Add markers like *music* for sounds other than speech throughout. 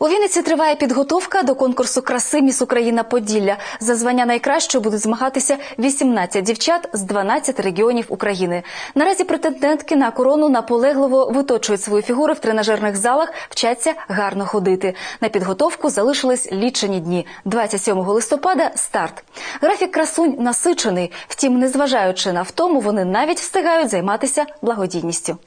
У Вінниці триває підготовка до конкурсу краси Міс Україна Поділля. За звання найкращого будуть змагатися 18 дівчат з 12 регіонів України. Наразі претендентки на корону наполегливо виточують свою фігуру в тренажерних залах, вчаться гарно ходити. На підготовку залишились лічені дні. 27 листопада старт. Графік красунь насичений. Втім, незважаючи на втому, вони навіть встигають займатися благодійністю.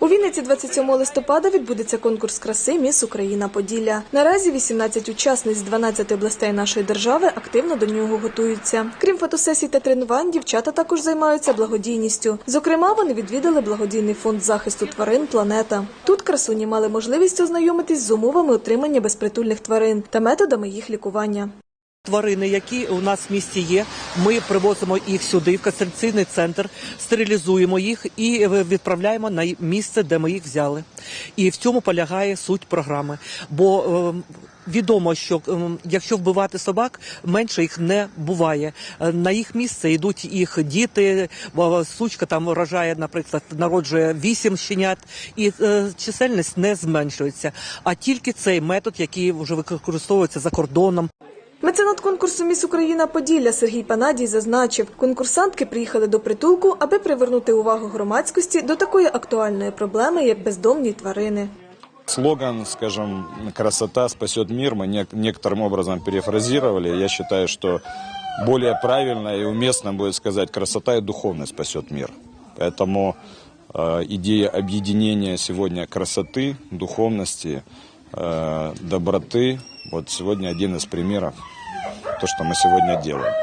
У Вінниці 27 листопада відбудеться конкурс краси Міс Україна Поділля. Наразі 18 учасниць з 12 областей нашої держави активно до нього готуються. Крім фотосесій та тренувань, дівчата також займаються благодійністю. Зокрема, вони відвідали благодійний фонд захисту тварин Планета. Тут красуні мали можливість ознайомитись з умовами отримання безпритульних тварин та методами їх лікування. Тварини, які у нас в місті є, ми привозимо їх сюди, в кастраційний центр, стерилізуємо їх і відправляємо на місце, де ми їх взяли. І в цьому полягає суть програми. Бо е, відомо, що е, якщо вбивати собак, менше їх не буває. Е, На їх місце йдуть їх діти, сучка там рожає, наприклад, народжує вісім щенят, і е, чисельність не зменшується. А тільки цей метод, який вже використовується за кордоном. Меценат конкурсу Міс Україна Поділля Сергій Панадій зазначив, конкурсантки приїхали до притулку, аби привернути увагу громадськості до такої актуальної проблеми, як бездомні тварини. Слоган, скажем, «красота спасет мир» мы нек- некоторым образом перефразировали. Я считаю, что более правильно и уместно будет сказать «красота и духовность спасет мир». Поэтому э, идея объединения сегодня красоты, духовности, э, доброты, вот сегодня один из примеров, то, что мы сегодня делаем.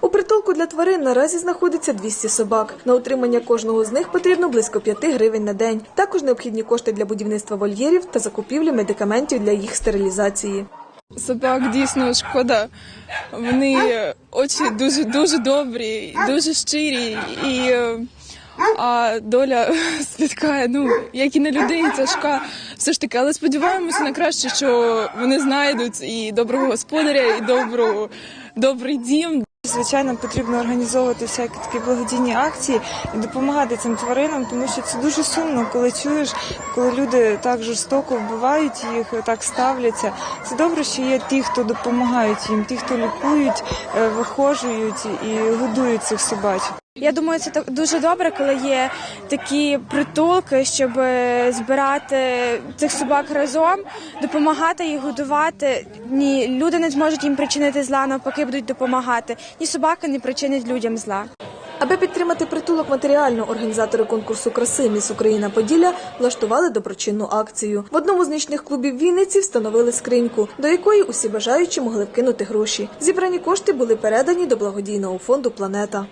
У притулку для тварин наразі знаходиться 200 собак. На утримання кожного з них потрібно близько 5 гривень на день. Також необхідні кошти для будівництва вольєрів та закупівлі медикаментів для їх стерилізації. Собак дійсно шкода. Вони очі дуже дуже добрі, дуже щирі, і е, а доля *laughs* спіткає, ну як і на людей, тяжка. Все ж таки, але сподіваємося на краще, що вони знайдуть і доброго господаря, і добру, добрий дім. Звичайно, потрібно організовувати всякі такі благодійні акції і допомагати цим тваринам, тому що це дуже сумно, коли чуєш, коли люди так жорстоко вбивають їх, так ставляться. Це добре, що є ті, хто допомагають їм, ті, хто лікують, е, вихожують і годують цих собачок. Я думаю, це так дуже добре, коли є такі притулки, щоб е, збирати цих собак разом, допомагати їх годувати. Ні, люди не зможуть їм причинити зла, навпаки будуть допомагати. Ні собаки не причинять людям зла. Аби підтримати притулок матеріально, організатори конкурсу краси Міс Україна Поділля влаштували доброчинну акцію. В одному з нічних клубів Вінниці встановили скриньку, до якої усі бажаючі могли вкинути гроші. Зібрані кошти були передані до благодійного фонду Планета.